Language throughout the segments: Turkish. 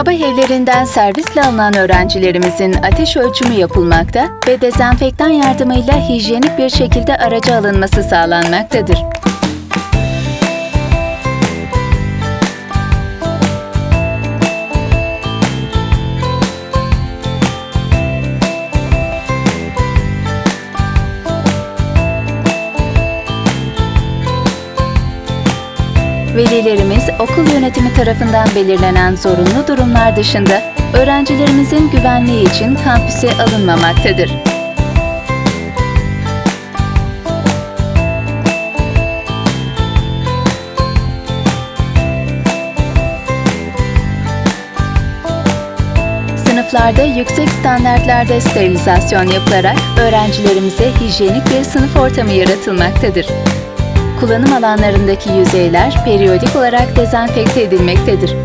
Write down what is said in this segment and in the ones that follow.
Sabah evlerinden servisle alınan öğrencilerimizin ateş ölçümü yapılmakta ve dezenfektan yardımıyla hijyenik bir şekilde araca alınması sağlanmaktadır. Velilerimiz okul yönetimi tarafından belirlenen zorunlu durumlar dışında öğrencilerimizin güvenliği için kampüse alınmamaktadır. Sınıflarda yüksek standartlarda sterilizasyon yapılarak öğrencilerimize hijyenik bir sınıf ortamı yaratılmaktadır. Kullanım alanlarındaki yüzeyler periyodik olarak dezenfekte edilmektedir.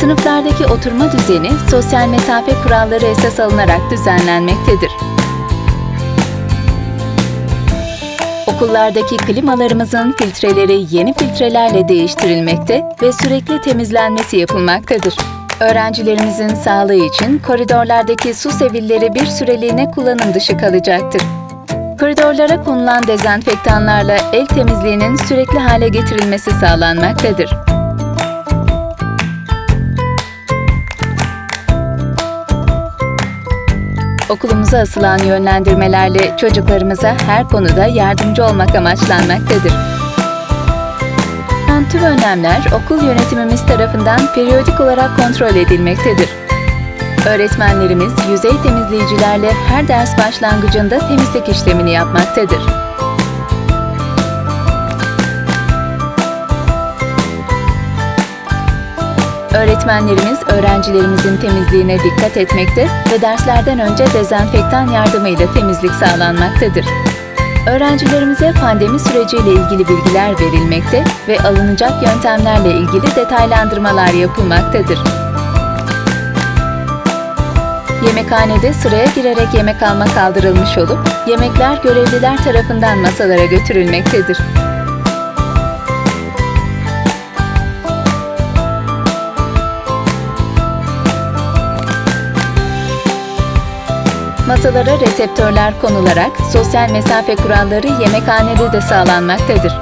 Sınıflardaki oturma düzeni sosyal mesafe kuralları esas alınarak düzenlenmektedir. Okullardaki klimalarımızın filtreleri yeni filtrelerle değiştirilmekte ve sürekli temizlenmesi yapılmaktadır. Öğrencilerimizin sağlığı için koridorlardaki su sevilleri bir süreliğine kullanım dışı kalacaktır. Koridorlara konulan dezenfektanlarla el temizliğinin sürekli hale getirilmesi sağlanmaktadır. Okulumuza asılan yönlendirmelerle çocuklarımıza her konuda yardımcı olmak amaçlanmaktadır. Tüm önlemler okul yönetimimiz tarafından periyodik olarak kontrol edilmektedir. Öğretmenlerimiz yüzey temizleyicilerle her ders başlangıcında temizlik işlemini yapmaktadır. Öğretmenlerimiz öğrencilerimizin temizliğine dikkat etmekte ve derslerden önce dezenfektan yardımıyla temizlik sağlanmaktadır. Öğrencilerimize pandemi süreciyle ilgili bilgiler verilmekte ve alınacak yöntemlerle ilgili detaylandırmalar yapılmaktadır. Yemekhanede sıraya girerek yemek alma kaldırılmış olup, yemekler görevliler tarafından masalara götürülmektedir. Masalara reseptörler konularak sosyal mesafe kuralları yemekhanede de sağlanmaktadır.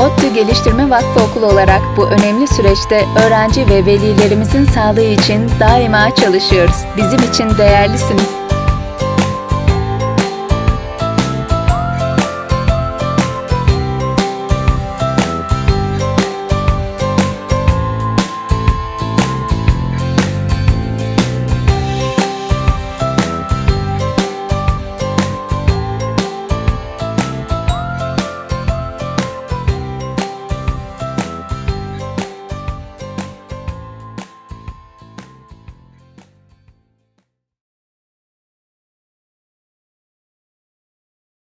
ODTÜ Geliştirme Vakfı Okulu olarak bu önemli süreçte öğrenci ve velilerimizin sağlığı için daima çalışıyoruz. Bizim için değerlisiniz.